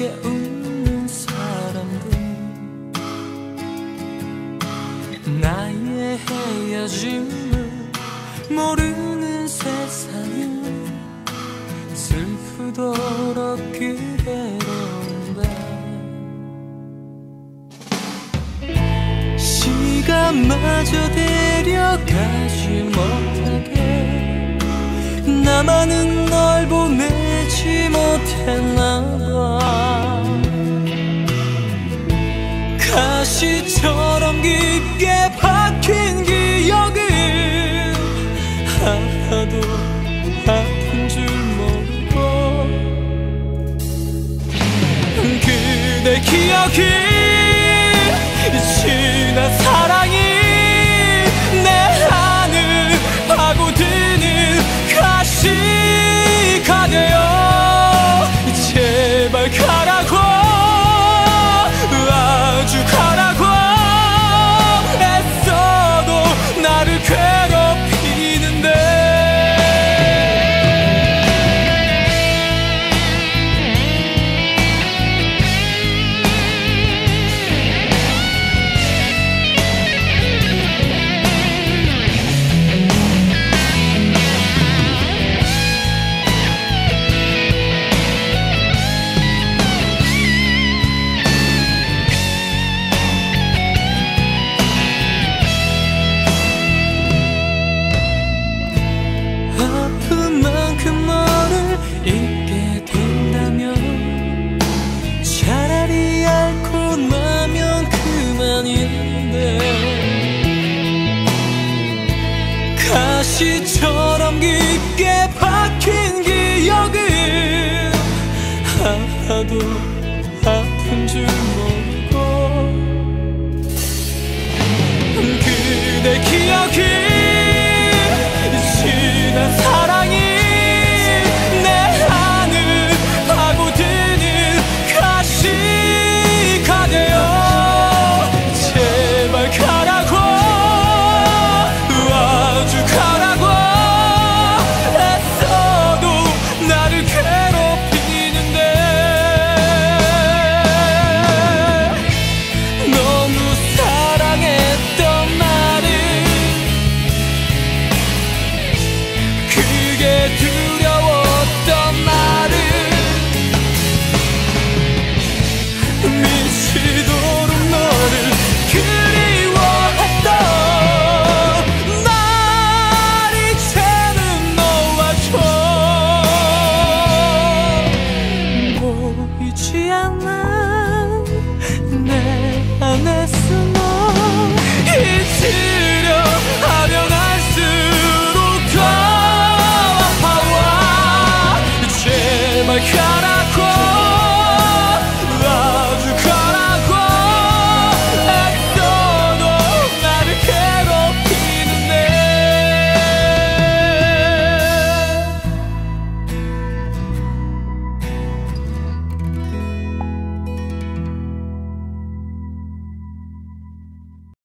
함께 웃는 사람들. 나의 헤어짐을 모르는 세상은 슬프도록 그대로온다. 시간마저 데려가지 못하게 나만은 널 보내지 못했나봐. 그대 기억이 지난 시처럼 깊게 박힌 기억은 하나도 아픈 줄 my heart